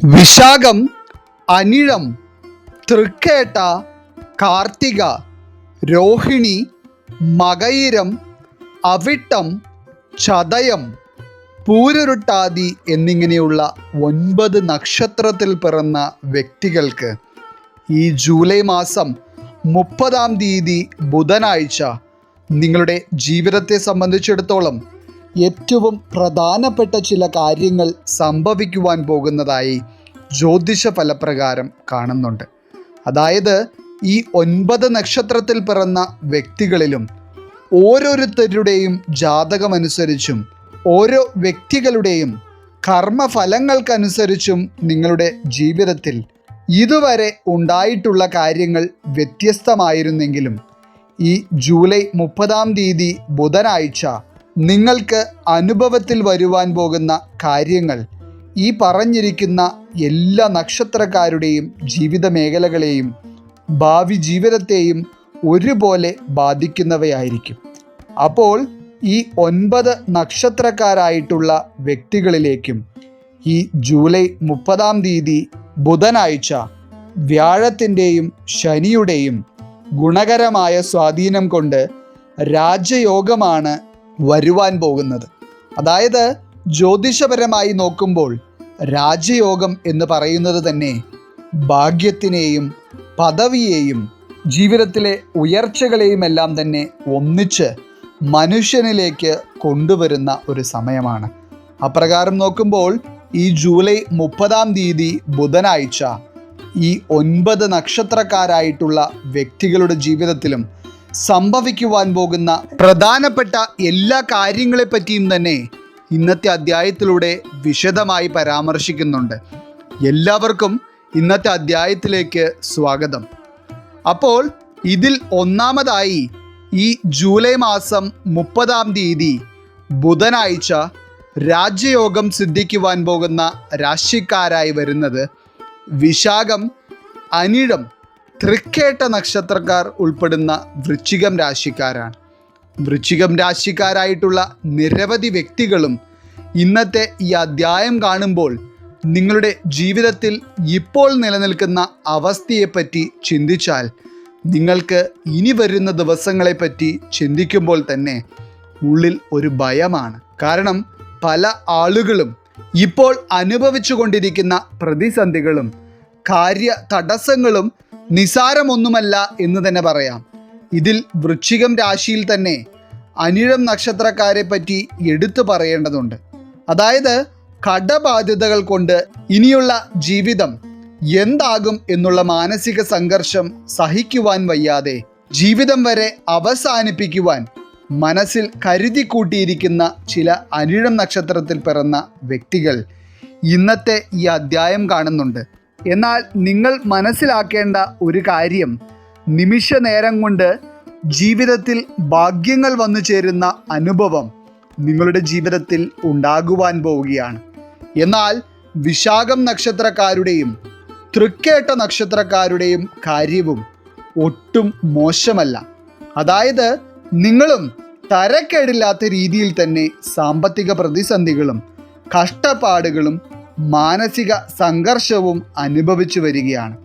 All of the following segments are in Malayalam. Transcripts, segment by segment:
വിശാഖം അനിഴം തൃക്കേട്ട കാർത്തിക രോഹിണി മകയിരം അവിട്ടം ചതയം പൂരുരുട്ടാതി എന്നിങ്ങനെയുള്ള ഒൻപത് നക്ഷത്രത്തിൽ പിറന്ന വ്യക്തികൾക്ക് ഈ ജൂലൈ മാസം മുപ്പതാം തീയതി ബുധനാഴ്ച നിങ്ങളുടെ ജീവിതത്തെ സംബന്ധിച്ചിടത്തോളം ഏറ്റവും പ്രധാനപ്പെട്ട ചില കാര്യങ്ങൾ സംഭവിക്കുവാൻ പോകുന്നതായി ജ്യോതിഷ ഫലപ്രകാരം കാണുന്നുണ്ട്. അതായത് ഈ ഒൻപത് നക്ഷത്രത്തിൽ പിറന്ന വ്യക്തികളിലും ഓരോരുത്തരുടെയും ജാതകമനുസരിച്ചും ഓരോ വ്യക്തികളുടെയും കർമ്മഫലങ്ങൾക്കനുസരിച്ചും നിങ്ങളുടെ ജീവിതത്തിൽ ഇതുവരെ ഉണ്ടായിട്ടുള്ള കാര്യങ്ങൾ വ്യത്യസ്തമായിരുന്നെങ്കിലും ഈ ജൂലൈ മുപ്പതാം തീയതി ബുധനാഴ്ച നിങ്ങൾക്ക് അനുഭവത്തിൽ വരുവാൻ പോകുന്ന കാര്യങ്ങൾ ഈ പറഞ്ഞിരിക്കുന്ന എല്ലാ നക്ഷത്രക്കാരുടെയും ജീവിത മേഖലകളെയും ഭാവി ജീവിതത്തെയും ഒരുപോലെ ബാധിക്കുന്നവയായിരിക്കും. അപ്പോൾ ഈ ഒൻപത് നക്ഷത്രക്കാരായിട്ടുള്ള വ്യക്തികളിലേക്കും ഈ ജൂലൈ മുപ്പതാം തീയതി ബുധനാഴ്ച വ്യാഴത്തിന്റെയും ശനിയുടെയും ഗുണകരമായ സ്വാധീനം കൊണ്ട് രാജയോഗമാണ് വരുവാൻ പോകുന്നത്. അതായത് ജ്യോതിഷപരമായി നോക്കുമ്പോൾ രാജയോഗം എന്ന് പറയുന്നത് തന്നെ ഭാഗ്യത്തിനെയും പദവിയെയും ജീവിതത്തിലെ ഉയർച്ചകളെയുമെല്ലാം തന്നെ ഒന്നിച്ച് മനുഷ്യനിലേക്ക് കൊണ്ടുവരുന്ന ഒരു സമയമാണ്. അപ്രകാരം നോക്കുമ്പോൾ ഈ ജൂലൈ മുപ്പതാം തീയതി ബുധനാഴ്ച ഈ ഒൻപത് നക്ഷത്രക്കാരായിട്ടുള്ള വ്യക്തികളുടെ ജീവിതത്തിലും സംഭവിക്കുവാൻ പോകുന്ന പ്രധാനപ്പെട്ട എല്ലാ കാര്യങ്ങളെപ്പറ്റിയും തന്നെ ഇന്നത്തെ അധ്യായത്തിലൂടെ വിശദമായി പരാമർശിക്കുന്നുണ്ട്. എല്ലാവർക്കും ഇന്നത്തെ അധ്യായത്തിലേക്ക് സ്വാഗതം. അപ്പോൾ ഇതിൽ ഒന്നാമതായി ഈ ജൂലൈ മാസം മുപ്പതാം തീയതി ബുധനാഴ്ച രാജ്യയോഗം സിദ്ധിക്കുവാൻ പോകുന്ന രാശിക്കാരായി വരുന്നത് വിശാഖം അനിഴം തൃക്കേട്ട നക്ഷത്രക്കാർ ഉൾപ്പെടുന്ന വൃശ്ചികം രാശിക്കാരാണ്. വൃശ്ചികം രാശിക്കാരായിട്ടുള്ള നിരവധി വ്യക്തികളും ഇന്നത്തെ ഈ അധ്യായം കാണുമ്പോൾ നിങ്ങളുടെ ജീവിതത്തിൽ ഇപ്പോൾ നിലനിൽക്കുന്ന അവസ്ഥയെപ്പറ്റി ചിന്തിച്ചാൽ നിങ്ങൾക്ക് ഇനി വരുന്ന ദിവസങ്ങളെപ്പറ്റി ചിന്തിക്കുമ്പോൾ തന്നെ ഉള്ളിൽ ഒരു ഭയമാണ്. കാരണം പല ആളുകളും ഇപ്പോൾ അനുഭവിച്ചു കൊണ്ടിരിക്കുന്ന പ്രതിസന്ധികളും കാര്യ തടസ്സങ്ങളും നിസാരമൊന്നുമല്ല എന്ന് തന്നെ പറയാം. ഇതിൽ വൃശ്ചികം രാശിയിൽ തന്നെ അനിഴം നക്ഷത്രക്കാരെ പറ്റി എടുത്തു പറയേണ്ടതുണ്ട്. അതായത് കടബാധ്യതകൾ കൊണ്ട് ഇനിയുള്ള ജീവിതം എന്താകും എന്നുള്ള മാനസിക സംഘർഷം സഹിക്കുവാൻ വയ്യാതെ ജീവിതം വരെ അവസാനിപ്പിക്കുവാൻ മനസ്സിൽ കരുതി കൂട്ടിയിരിക്കുന്ന ചില അനിഴം നക്ഷത്രത്തിൽ പിറന്ന വ്യക്തികൾ ഇന്നത്തെ ഈ അധ്യായം കാണുന്നുണ്ട്. എന്നാൽ നിങ്ങൾ മനസ്സിലാക്കേണ്ട ഒരു കാര്യം. നിമിഷ നേരം കൊണ്ട് ജീവിതത്തിൽ ഭാഗ്യങ്ങൾ വന്നു ചേരുന്ന അനുഭവം നിങ്ങളുടെ ജീവിതത്തിൽ ഉണ്ടാകുവാൻ പോവുകയാണ്. എന്നാൽ വിശാഖം നക്ഷത്രക്കാരുടെയും തൃക്കേട്ട നക്ഷത്രക്കാരുടെയും കാര്യവും ഒട്ടും മോശമല്ല. അതായത് നിങ്ങളും തരക്കേടില്ലാത്ത രീതിയിൽ തന്നെ സാമ്പത്തിക പ്രതിസന്ധികളും കഷ്ടപ്പാടുകളും മാനസിക സംഘർഷവും അനുഭവിച്ചു വരികയാണ്.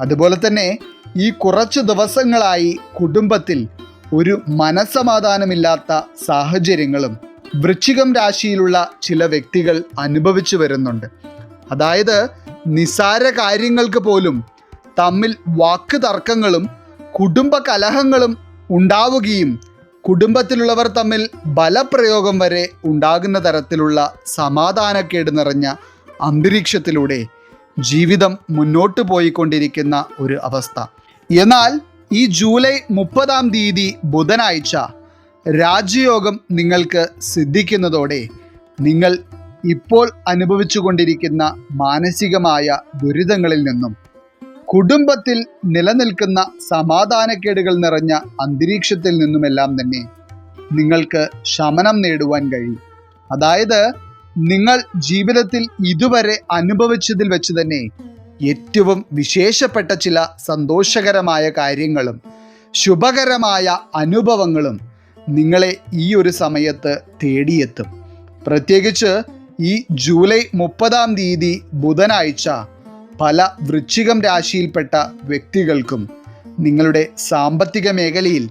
അതുപോലെ തന്നെ ഈ കുറച്ച് ദിവസങ്ങളായി കുടുംബത്തിൽ ഒരു മനസമാധാനമില്ലാത്ത സാഹചര്യങ്ങളും വൃശ്ചികം രാശിയിലുള്ള ചില വ്യക്തികൾ അനുഭവിച്ചു വരുന്നുണ്ട്. അതായത് നിസാര കാര്യങ്ങൾക്ക് പോലും തമ്മിൽ വാക്ക് തർക്കങ്ങളും കുടുംബ കലഹങ്ങളും ഉണ്ടാവുകയും കുടുംബത്തിലുള്ളവർ തമ്മിൽ ബലപ്രയോഗം വരെ ഉണ്ടാകുന്ന തരത്തിലുള്ള സമാധാനക്കേട് നിറഞ്ഞ അന്തരീക്ഷത്തിലൂടെ ജീവിതം മുന്നോട്ട് പോയിക്കൊണ്ടിരിക്കുന്ന ഒരു അവസ്ഥ. എന്നാൽ ഈ ജൂലൈ മുപ്പതാം തീയതി ബുധനാഴ്ച രാജ്യയോഗം നിങ്ങൾക്ക് സിദ്ധിക്കുന്നതോടെ നിങ്ങൾ ഇപ്പോൾ അനുഭവിച്ചു കൊണ്ടിരിക്കുന്ന മാനസികമായ ദുരിതങ്ങളിൽ നിന്നും കുടുംബത്തിൽ നിലനിൽക്കുന്ന സമാധാനക്കേടുകൾ നിറഞ്ഞ അന്തരീക്ഷത്തിൽ നിന്നുമെല്ലാം തന്നെ നിങ്ങൾക്ക് ശമനം നേടുവാൻ കഴിയും. അതായത് നിങ്ങൾ ജീവിതത്തിൽ ഇതുവരെ അനുഭവിച്ചതിൽ വെച്ച് തന്നെ ഏറ്റവും വിശേഷപ്പെട്ട ചില സന്തോഷകരമായ കാര്യങ്ങളും ശുഭകരമായ അനുഭവങ്ങളും നിങ്ങളെ ഈ ഒരു സമയത്ത് തേടിയെത്തും. പ്രത്യേകിച്ച് ഈ ജൂലൈ മുപ്പതാം തീയതി ബുധനാഴ്ച പല വൃശ്ചികം രാശിയിൽപ്പെട്ട വ്യക്തികൾക്കും നിങ്ങളുടെ സാമ്പത്തിക മേഖലയിൽ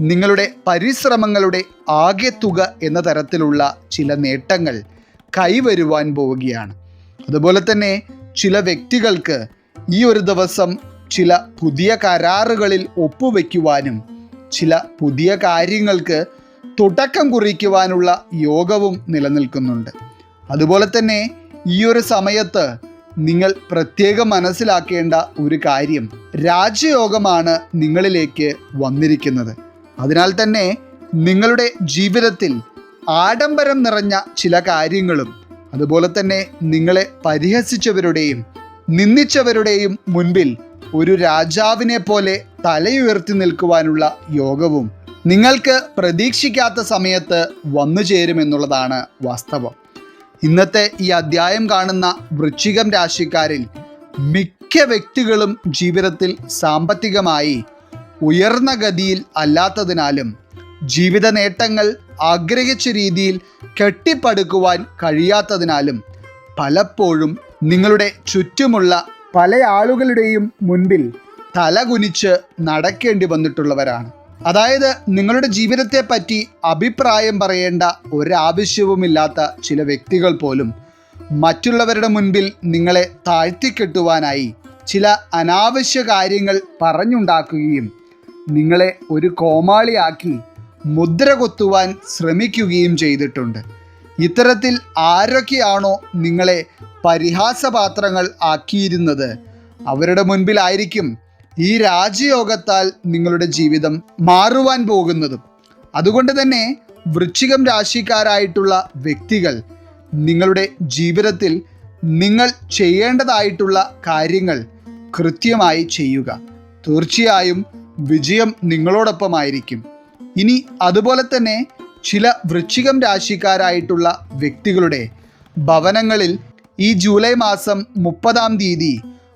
നിങ്ങളുടെ പരിശ്രമങ്ങളുടെ ആകെ തുക എന്ന തരത്തിലുള്ള ചില നേട്ടങ്ങൾ കൈവരുവാൻ പോവുകയാണ്. അതുപോലെ തന്നെ ചില വ്യക്തികൾക്ക് ഈ ഒരു ദിവസം ചില പുതിയ കരാറുകളിൽ ഒപ്പുവെക്കുവാനും ചില പുതിയ കാര്യങ്ങൾക്ക് തുടക്കം കുറിക്കുവാനുള്ള യോഗവും നിലനിൽക്കുന്നുണ്ട്. അതുപോലെ തന്നെ ഈ ഒരു സമയത്ത് നിങ്ങൾ പ്രത്യേകം മനസ്സിലാക്കേണ്ട ഒരു കാര്യം രാജയോഗമാണ് നിങ്ങളിലേക്ക് വന്നിരിക്കുന്നത്. അതിനാൽ തന്നെ നിങ്ങളുടെ ജീവിതത്തിൽ ആഡംബരം നിറഞ്ഞ ചില കാര്യങ്ങളും അതുപോലെ തന്നെ നിങ്ങളെ പരിഹസിച്ചവരുടെയും നിന്ദിച്ചവരുടെയും മുൻപിൽ ഒരു രാജാവിനെ പോലെ തലയുയർത്തി നിൽക്കുവാനുള്ള യോഗവും നിങ്ങൾക്ക് പ്രതീക്ഷിക്കാത്ത സമയത്ത് വന്നു ചേരുമെന്നുള്ളതാണ് വാസ്തവം. ഇന്നത്തെ ഈ അധ്യായം കാണുന്ന വൃശ്ചികം രാശിക്കാരിൽ മിക്ക വ്യക്തികളും ജീവിതത്തിൽ സാമ്പത്തികമായി ഉയർന്ന ഗതിയിൽ അല്ലാത്തതിനാലും ജീവിത നേട്ടങ്ങൾ ആഗ്രഹിച്ച രീതിയിൽ കെട്ടിപ്പടുക്കുവാൻ കഴിയാത്തതിനാലും പലപ്പോഴും നിങ്ങളുടെ ചുറ്റുമുള്ള പല ആളുകളുടെയും മുൻപിൽ തലകുനിച്ച് നടക്കേണ്ടി വന്നിട്ടുള്ളവരാണ്. അതായത് നിങ്ങളുടെ ജീവിതത്തെ പറ്റി അഭിപ്രായം പറയേണ്ട ഒരാവശ്യവുമില്ലാത്ത ചില വ്യക്തികൾ പോലും മറ്റുള്ളവരുടെ മുൻപിൽ നിങ്ങളെ താഴ്ത്തിക്കെട്ടുവാനായി ചില അനാവശ്യ കാര്യങ്ങൾ പറഞ്ഞുണ്ടാക്കുകയും നിങ്ങളെ ഒരു കോമാളിയാക്കി മുദ്ര കൊത്തുവാൻ ശ്രമിക്കുകയും ചെയ്തിട്ടുണ്ട്. ഇത്തരത്തിൽ ആരൊക്കെയാണോ നിങ്ങളെ പരിഹാസപാത്രങ്ങൾ ആക്കിയിരുന്നത്? അവരുടെ മുൻപിലായിരിക്കും ഈ രാജയോഗത്താൽ നിങ്ങളുടെ ജീവിതം മാറുവാൻ പോകുന്നതും. അതുകൊണ്ട് തന്നെ വൃശ്ചികം രാശിക്കാരായിട്ടുള്ള വ്യക്തികൾ നിങ്ങളുടെ ജീവിതത്തിൽ നിങ്ങൾ ചെയ്യേണ്ടതായിട്ടുള്ള കാര്യങ്ങൾ കൃത്യമായി ചെയ്യുക. തീർച്ചയായും വിജയം നിങ്ങളോടൊപ്പമായിരിക്കും. ഇനി അതുപോലെ തന്നെ ചില വൃശ്ചികം രാശിക്കാരായിട്ടുള്ള വ്യക്തികളുടെ ഭവനങ്ങളിൽ ഈ ജൂലൈ മാസം മുപ്പതാം തീയതി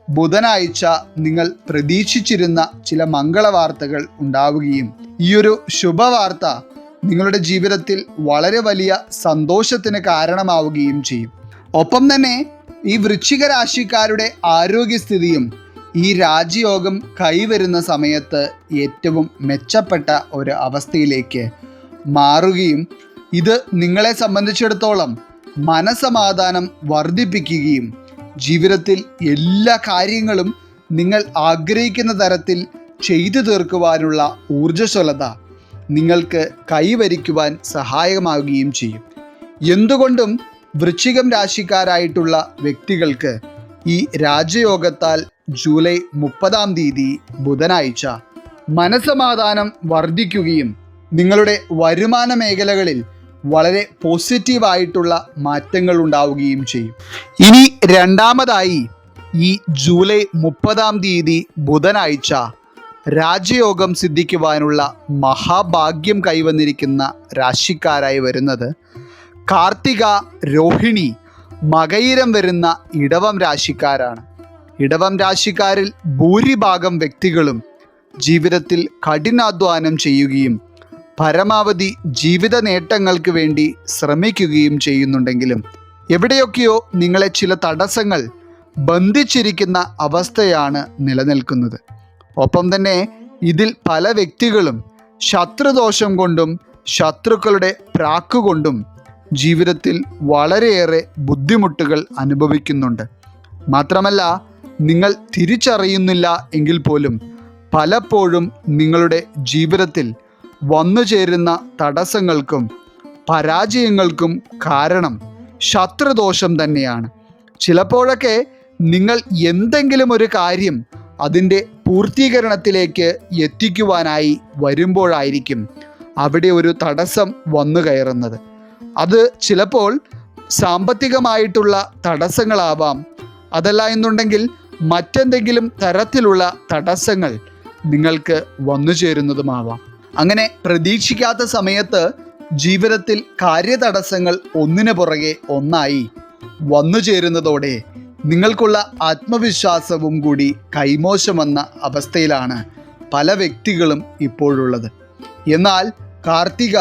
ബുധനാഴ്ച നിങ്ങൾ പ്രതീക്ഷിച്ചിരുന്ന ചില മംഗളവാർത്തകൾ ഉണ്ടാവുകയും ഈയൊരു ശുഭവാർത്ത നിങ്ങളുടെ ജീവിതത്തിൽ വളരെ വലിയ സന്തോഷത്തിന് കാരണമാവുകയും ചെയ്യും. ഒപ്പം തന്നെ ഈ വൃശ്ചിക രാശിക്കാരുടെ ആരോഗ്യസ്ഥിതിയും ഈ രാജയോഗം കൈവരുന്ന സമയത്ത് ഏറ്റവും മെച്ചപ്പെട്ട ഒരു അവസ്ഥയിലേക്ക് മാറുകയും ഇത് നിങ്ങളെ സംബന്ധിച്ചിടത്തോളം മനസമാധാനം വർദ്ധിപ്പിക്കുകയും ജീവിതത്തിൽ എല്ലാ കാര്യങ്ങളും നിങ്ങൾ ആഗ്രഹിക്കുന്ന തരത്തിൽ ചെയ്തു തീർക്കുവാനുള്ള ഊർജസ്വലത നിങ്ങൾക്ക് കൈവരിക്കുവാൻ സഹായകമാവുകയും ചെയ്യും. എന്തുകൊണ്ടും വൃശ്ചികം രാശിക്കാരായിട്ടുള്ള വ്യക്തികൾക്ക് ഈ രാജയോഗത്താൽ ജൂലൈ മുപ്പതാം തീയതി ബുധനാഴ്ച മനസമാധാനം വർദ്ധിക്കുകയും നിങ്ങളുടെ വരുമാന മേഖലകളിൽ വളരെ പോസിറ്റീവായിട്ടുള്ള മാറ്റങ്ങൾ ഉണ്ടാവുകയും ചെയ്യും. ഇനി രണ്ടാമതായി ഈ ജൂലൈ മുപ്പതാം തീയതി ബുധനാഴ്ച രാജയോഗം സിദ്ധിക്കുവാനുള്ള മഹാഭാഗ്യം കൈവന്നിരിക്കുന്ന രാശിക്കാരായി വരുന്നത് കാർത്തിക രോഹിണി മകയിരം വരുന്ന ഇടവം രാശിക്കാരാണ്. ഇടവം രാശിക്കാരിൽ ഭൂരിഭാഗം വ്യക്തികളും ജീവിതത്തിൽ കഠിനാധ്വാനം ചെയ്യുകയും പരമാവധി ജീവിത നേട്ടങ്ങൾക്ക് വേണ്ടി ശ്രമിക്കുകയും ചെയ്യുന്നുണ്ടെങ്കിലും എവിടെയൊക്കെയോ നിങ്ങളെ ചില തടസ്സങ്ങൾ ബന്ധിച്ചിരിക്കുന്ന അവസ്ഥയാണ് നിലനിൽക്കുന്നത്. ഒപ്പം തന്നെ ഇതിൽ പല വ്യക്തികളും ശത്രുദോഷം കൊണ്ടും ശത്രുക്കളുടെ പ്രാക്കുകൊണ്ടും ജീവിതത്തിൽ വളരെയേറെ ബുദ്ധിമുട്ടുകൾ അനുഭവിക്കുന്നുണ്ട്. മാത്രമല്ല നിങ്ങൾ തിരിച്ചറിയുന്നില്ല എങ്കിൽ പോലും പലപ്പോഴും നിങ്ങളുടെ ജീവിതത്തിൽ വന്നു ചേരുന്ന തടസ്സങ്ങൾക്കും പരാജയങ്ങൾക്കും കാരണം ശത്രുദോഷം തന്നെയാണ്. ചിലപ്പോഴൊക്കെ നിങ്ങൾ എന്തെങ്കിലും ഒരു കാര്യം അതിന്റെ പൂർത്തീകരണത്തിലേക്ക് എത്തിക്കുവാനായി വരുമ്പോഴായിരിക്കും അവിടെ ഒരു തടസ്സം വന്നു കയറുന്നത്. അത് ചിലപ്പോൾ സാമ്പത്തികമായിട്ടുള്ള തടസ്സങ്ങളാവാം. അതല്ല എന്നുണ്ടെങ്കിൽ മറ്റെന്തെങ്കിലും തരത്തിലുള്ള തടസ്സങ്ങൾ നിങ്ങൾക്ക് വന്നു ചേരുന്നതുമാവാം. അങ്ങനെ പ്രതീക്ഷിക്കാത്ത സമയത്ത് ജീവിതത്തിൽ കാര്യതടസ്സങ്ങൾ ഒന്നിനു പുറകെ ഒന്നായി വന്നു ചേരുന്നതോടെ നിങ്ങൾക്കുള്ള ആത്മവിശ്വാസവും കൂടി കൈമോശം വന്ന അവസ്ഥയിലാണ് പല വ്യക്തികളും ഇപ്പോഴുള്ളത്. എന്നാൽ കാർത്തിക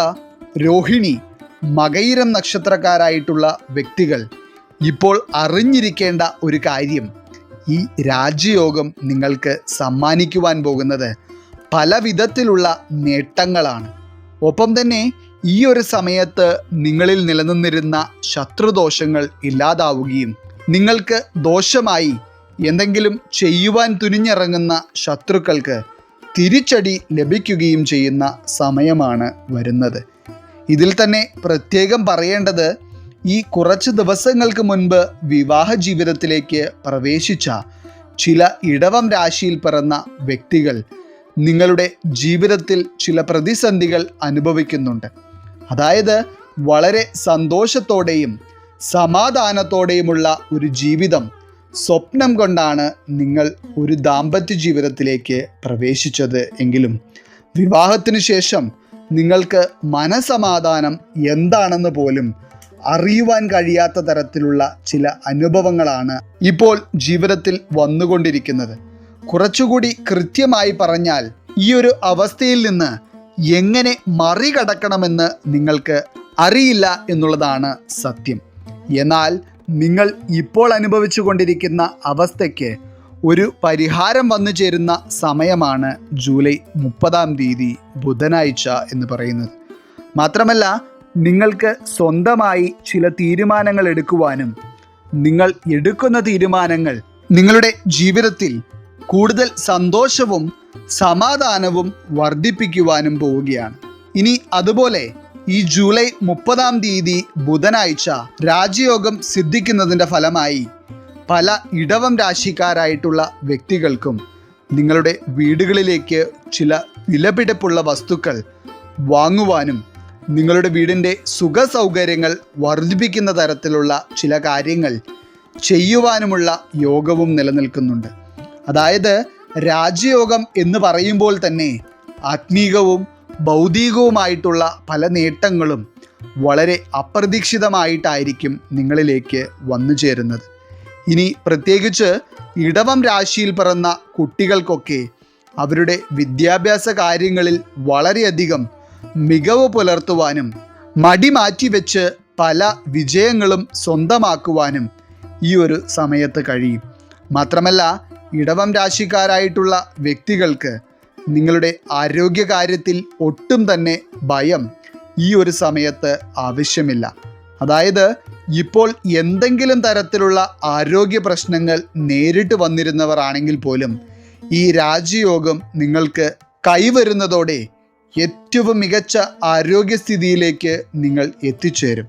രോഹിണി മകയിരം നക്ഷത്രക്കാരായിട്ടുള്ള വ്യക്തികൾ ഇപ്പോൾ അറിഞ്ഞിരിക്കേണ്ട ഒരു കാര്യം. ഈ രാജ്യയോഗം നിങ്ങൾക്ക് സമ്മാനിക്കുവാൻ പോകുന്നത് പല വിധത്തിലുള്ള നേട്ടങ്ങളാണ്. ഒപ്പം തന്നെ ഈ ഒരു സമയത്ത് നിങ്ങളിൽ നിലനിന്നിരുന്ന ശത്രുദോഷങ്ങൾ ഇല്ലാതാവുകയും നിങ്ങൾക്ക് ദോഷമായി എന്തെങ്കിലും ചെയ്യുവാൻ തുനിഞ്ഞിറങ്ങുന്ന ശത്രുക്കൾക്ക് തിരിച്ചടി ലഭിക്കുകയും ചെയ്യുന്ന സമയമാണ് വരുന്നത്. ഇതിൽ തന്നെ പ്രത്യേകം പറയേണ്ടത് ഈ കുറച്ച് ദിവസങ്ങൾക്ക് മുൻപ് വിവാഹ ജീവിതത്തിലേക്ക് പ്രവേശിച്ച ചില ഇടവം രാശിയിൽ പിറന്ന വ്യക്തികൾ നിങ്ങളുടെ ജീവിതത്തിൽ ചില പ്രതിസന്ധികൾ അനുഭവിക്കുന്നുണ്ട്. അതായത് വളരെ സന്തോഷത്തോടെയും സമാധാനത്തോടെയുമുള്ള ഒരു ജീവിതം സ്വപ്നം കൊണ്ടാണ് നിങ്ങൾ ഒരു ദാമ്പത്യ ജീവിതത്തിലേക്ക് പ്രവേശിച്ചത് എങ്കിലും. വിവാഹത്തിന് ശേഷം നിങ്ങൾക്ക് മനസമാധാനം എന്താണെന്ന് പോലും അറിയുവാൻ കഴിയാത്ത തരത്തിലുള്ള ചില അനുഭവങ്ങളാണ് ഇപ്പോൾ ജീവിതത്തിൽ വന്നുകൊണ്ടിരിക്കുന്നത്. കുറച്ചുകൂടി കൃത്യമായി പറഞ്ഞാൽ ഈ ഒരു അവസ്ഥയിൽ നിന്ന് എങ്ങനെ മറികടക്കണമെന്ന് നിങ്ങൾക്ക് അറിയില്ല എന്നുള്ളതാണ് സത്യം. എന്നാൽ നിങ്ങൾ ഇപ്പോൾ അനുഭവിച്ചു കൊണ്ടിരിക്കുന്ന അവസ്ഥയ്ക്ക് ഒരു പരിഹാരം വന്നു ചേരുന്ന സമയമാണ് ജൂലൈ മുപ്പതാം തീയതി ബുധനാഴ്ച എന്ന് പറയുന്നത്. മാത്രമല്ല നിങ്ങൾക്ക് സ്വന്തമായി ചില തീരുമാനങ്ങൾ എടുക്കുവാനും നിങ്ങൾ എടുക്കുന്ന തീരുമാനങ്ങൾ നിങ്ങളുടെ ജീവിതത്തിൽ കൂടുതൽ സന്തോഷവും സമാധാനവും വർദ്ധിപ്പിക്കുവാനും പോവുകയാണ്. ഇനി അതുപോലെ ഈ ജൂലൈ മുപ്പതാം തീയതി ബുധനാഴ്ച രാജയോഗം സിദ്ധിക്കുന്നതിന്റെ ഫലമായി പല ഇടവം രാശിക്കാരായിട്ടുള്ള വ്യക്തികൾക്കും നിങ്ങളുടെ വീടുകളിലേക്ക് ചില വിലപിടിപ്പുള്ള വസ്തുക്കൾ വാങ്ങുവാനും നിങ്ങളുടെ വീടിന്റെ സുഖ സൗകര്യങ്ങൾ വർദ്ധിപ്പിക്കുന്ന തരത്തിലുള്ള ചില കാര്യങ്ങൾ ചെയ്യുവാനുമുള്ള യോഗവും നിലനിൽക്കുന്നുണ്ട്. അതായത് രാജയോഗം എന്ന് പറയുമ്പോൾ തന്നെ ആത്മീകവും ഭൗതികവുമായിട്ടുള്ള പല നേട്ടങ്ങളും വളരെ അപ്രതീക്ഷിതമായിട്ടായിരിക്കും നിങ്ങളിലേക്ക് വന്നു ചേരുന്നത് ഇനി പ്രത്യേകിച്ച് ഇടവം രാശിയിൽ പിറന്ന കുട്ടികൾക്കൊക്കെ അവരുടെ വിദ്യാഭ്യാസ കാര്യങ്ങളിൽ വളരെയധികം മികവ് പുലർത്തുവാനും മടി മാറ്റിവെച്ച് പല വിജയങ്ങളും സ്വന്തമാക്കുവാനും ഈ ഒരു സമയത്ത് കഴിയും. മാത്രമല്ല ഇടവം രാശിക്കാരായിട്ടുള്ള വ്യക്തികൾക്ക് നിങ്ങളുടെ ആരോഗ്യകാര്യത്തിൽ ഒട്ടും തന്നെ ഭയം ഈ ഒരു സമയത്ത് ആവശ്യമില്ല. അതായത് ഇപ്പോൾ എന്തെങ്കിലും തരത്തിലുള്ള ആരോഗ്യ പ്രശ്നങ്ങൾ നേരിട്ട് വന്നിരുന്നവർ ആണെങ്കിൽ പോലും ഈ രാജയോഗം നിങ്ങൾക്ക് കൈവരുന്നതോടെ ഏറ്റവും മികച്ച ആരോഗ്യസ്ഥിതിയിലേക്ക് നിങ്ങൾ എത്തിച്ചേരും.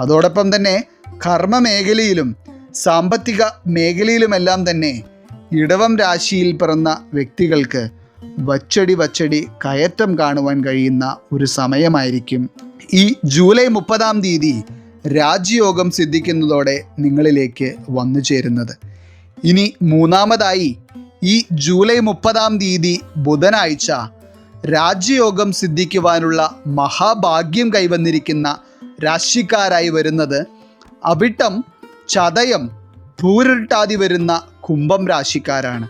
അതോടൊപ്പം തന്നെ കർമ്മ മേഖലയിലും സാമ്പത്തിക മേഖലയിലുമെല്ലാം തന്നെ ഇടവം രാശിയിൽ പിറന്ന വ്യക്തികൾക്ക് വച്ചടി വച്ചടി കയറ്റം കാണുവാൻ കഴിയുന്ന ഒരു സമയമായിരിക്കും. ഈ ജൂലൈ മുപ്പതാം തീയതി രാജ്യയോഗം സിദ്ധിക്കുന്നതോടെ നിങ്ങളിലേക്ക് വന്നു ചേരുന്നത്. ഇനി മൂന്നാമതായി ഈ ജൂലൈ മുപ്പതാം തീയതി ബുധനാഴ്ച രാജ്യയോഗം സിദ്ധിക്കുവാനുള്ള മഹാഭാഗ്യം കൈവന്നിരിക്കുന്ന രാശിക്കാരായി വരുന്നത് അവിട്ടം ചതയം പൂരിട്ടാതി വരുന്ന കുംഭം രാശിക്കാരാണ്.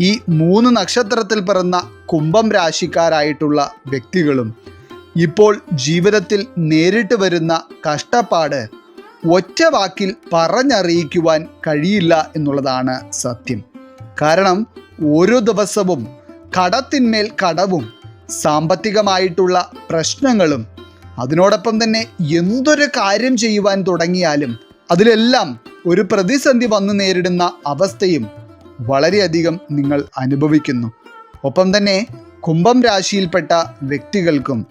ഈ മൂന്ന് നക്ഷത്രത്തിൽ പിറന്ന കുംഭം രാശിക്കാരായിട്ടുള്ള വ്യക്തികളും ഇപ്പോൾ ജീവിതത്തിൽ നേരിട്ട് വരുന്ന കഷ്ടപ്പാട് ഒറ്റ വാക്കിൽ പറഞ്ഞറിയിക്കുവാൻ കഴിയില്ല എന്നുള്ളതാണ് സത്യം. കാരണം ഓരോ ദിവസവും കടത്തിന്മേൽ കടവും സാമ്പത്തികമായിട്ടുള്ള പ്രശ്നങ്ങളും അതിനോടൊപ്പം തന്നെ എന്തൊരു കാര്യം ചെയ്യുവാൻ തുടങ്ങിയാലും അതിലെല്ലാം ഒരു പ്രതിസന്ധി വന്നു നേരിടുന്ന അവസ്ഥയും വളരെയധികം നിങ്ങൾ അനുഭവിക്കുന്നു. ഒപ്പം തന്നെ കുംഭം രാശിയിൽപ്പെട്ട വ്യക്തികൾക്കും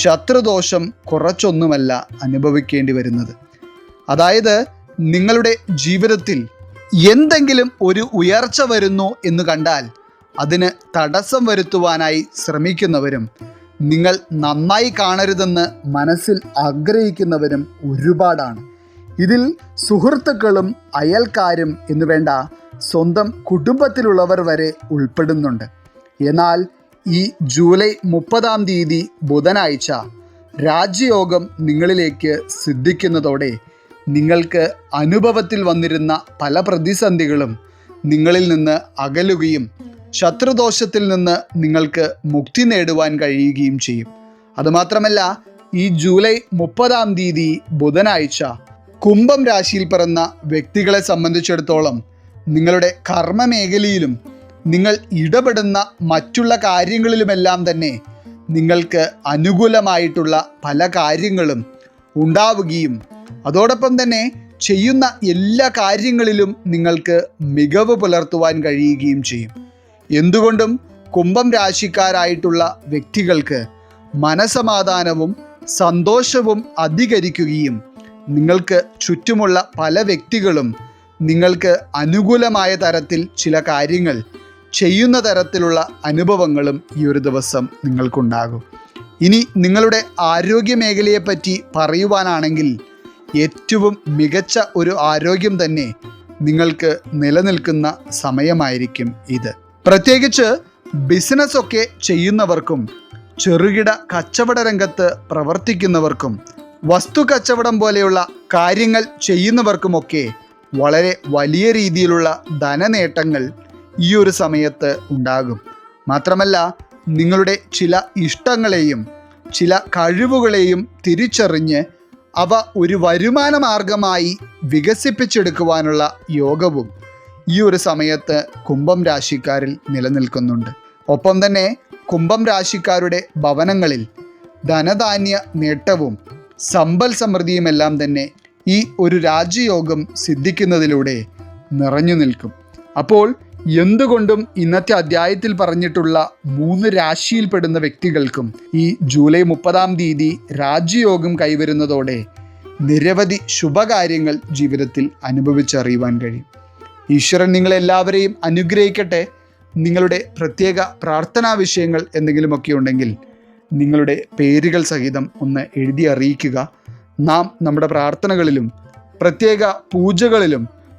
ശത്രുദോഷം കുറച്ചൊന്നുമല്ല അനുഭവിക്കേണ്ടി വരുന്നത്. അതായത് നിങ്ങളുടെ ജീവിതത്തിൽ എന്തെങ്കിലും ഒരു ഉയർച്ച വരുന്നു എന്ന് കണ്ടാൽ അതിന് തടസ്സം വരുത്തുവാനായി ശ്രമിക്കുന്നവരും നിങ്ങൾ നന്നായി കാണരുതെന്ന് മനസ്സിൽ ആഗ്രഹിക്കുന്നവരും ഒരുപാടാണ്. ഇതിൽ സുഹൃത്തുക്കളും അയൽക്കാരും എന്നുവേണ്ട സ്വന്തം കുടുംബത്തിലുള്ളവർ വരെ ഉൾപ്പെടുന്നുണ്ട്. എന്നാൽ ഈ ജൂലൈ മുപ്പതാം തീയതി ബുധനാഴ്ച രാജ്യയോഗം നിങ്ങളിലേക്ക് സിദ്ധിക്കുന്നതോടെ നിങ്ങൾക്ക് അനുഭവത്തിൽ വന്നിരുന്ന പല പ്രതിസന്ധികളും നിങ്ങളിൽ നിന്ന് അകലുകയും ശത്രുദോഷത്തിൽ നിന്ന് നിങ്ങൾക്ക് മുക്തി നേടുവാൻ കഴിയുകയും ചെയ്യും. അതുമാത്രമല്ല ഈ ജൂലൈ മുപ്പതാം തീയതി ബുധനാഴ്ച കുംഭം രാശിയിൽ പിറന്ന വ്യക്തികളെ സംബന്ധിച്ചിടത്തോളം നിങ്ങളുടെ കർമ്മ മേഖലയിലും നിങ്ങൾ ഇടപെടുന്ന മറ്റുള്ള കാര്യങ്ങളിലുമെല്ലാം തന്നെ നിങ്ങൾക്ക് അനുകൂലമായിട്ടുള്ള പല കാര്യങ്ങളും ഉണ്ടാവുകയും അതോടൊപ്പം തന്നെ ചെയ്യുന്ന എല്ലാ കാര്യങ്ങളിലും നിങ്ങൾക്ക് മികവ് പുലർത്തുവാൻ കഴിയുകയും ചെയ്യും. എന്തുകൊണ്ടും കുംഭം രാശിക്കാരായിട്ടുള്ള വ്യക്തികൾക്ക് മനസമാധാനവും സന്തോഷവും അധികരിക്കുകയും നിങ്ങൾക്ക് ചുറ്റുമുള്ള പല വ്യക്തികളും നിങ്ങൾക്ക് അനുകൂലമായ തരത്തിൽ ചില കാര്യങ്ങൾ ചെയ്യുന്ന തരത്തിലുള്ള അനുഭവങ്ങളും ഈ ഒരു ദിവസം നിങ്ങൾക്കുണ്ടാകും. ഇനി നിങ്ങളുടെ ആരോഗ്യ മേഖലയെപ്പറ്റി പറയുവാനാണെങ്കിൽ ഏറ്റവും മികച്ച ഒരു ആരോഗ്യം തന്നെ നിങ്ങൾക്ക് നിലനിൽക്കുന്ന സമയമായിരിക്കും ഇത്. പ്രത്യേകിച്ച് ബിസിനസ് ഒക്കെ ചെയ്യുന്നവർക്കും ചെറുകിട കച്ചവട രംഗത്ത് പ്രവർത്തിക്കുന്നവർക്കും വസ്തു കച്ചവടം പോലെയുള്ള കാര്യങ്ങൾ ചെയ്യുന്നവർക്കുമൊക്കെ വളരെ വലിയ രീതിയിലുള്ള ധനനേട്ടങ്ങൾ ഈ ഒരു സമയത്ത് ഉണ്ടാകും. മാത്രമല്ല നിങ്ങളുടെ ചില ഇഷ്ടങ്ങളെയും ചില കഴിവുകളെയും തിരിച്ചറിഞ്ഞ് അവ ഒരു വരുമാന മാർഗമായി വികസിപ്പിച്ചെടുക്കുവാനുള്ള യോഗവും ഈ ഒരു സമയത്ത് കുംഭം രാശിക്കാരിൽ നിലനിൽക്കുന്നുണ്ട്. ഒപ്പം തന്നെ കുംഭം രാശിക്കാരുടെ ഭവനങ്ങളിൽ ധനധാന്യ നേട്ടവും സമ്പൽ സമൃദ്ധിയുമെല്ലാം തന്നെ ഈ ഒരു രാജ്യയോഗം സിദ്ധിക്കുന്നതിലൂടെ നിറഞ്ഞു നിൽക്കും. അപ്പോൾ എന്തുകൊണ്ടും ഇന്നത്തെ അധ്യായത്തിൽ പറഞ്ഞിട്ടുള്ള മൂന്ന് രാശിയിൽപ്പെടുന്ന വ്യക്തികൾക്കും ഈ ജൂലൈ മുപ്പതാം തീയതി രാജ്യയോഗം കൈവരുന്നതോടെ നിരവധി ശുഭകാര്യങ്ങൾ ജീവിതത്തിൽ അനുഭവിച്ചറിയുവാൻ കഴിയും. ഈശ്വരൻ നിങ്ങളെല്ലാവരെയും അനുഗ്രഹിക്കട്ടെ. നിങ്ങളുടെ പ്രത്യേക പ്രാർത്ഥനാ വിഷയങ്ങൾ എന്തെങ്കിലുമൊക്കെ ഉണ്ടെങ്കിൽ നിങ്ങളുടെ പേരുകൾ സഹിതം ഒന്ന് എഴുതി അറിയിക്കുക. നാം നമ്മുടെ പ്രാർത്ഥനകളിലും പ്രത്യേക പൂജകളിലും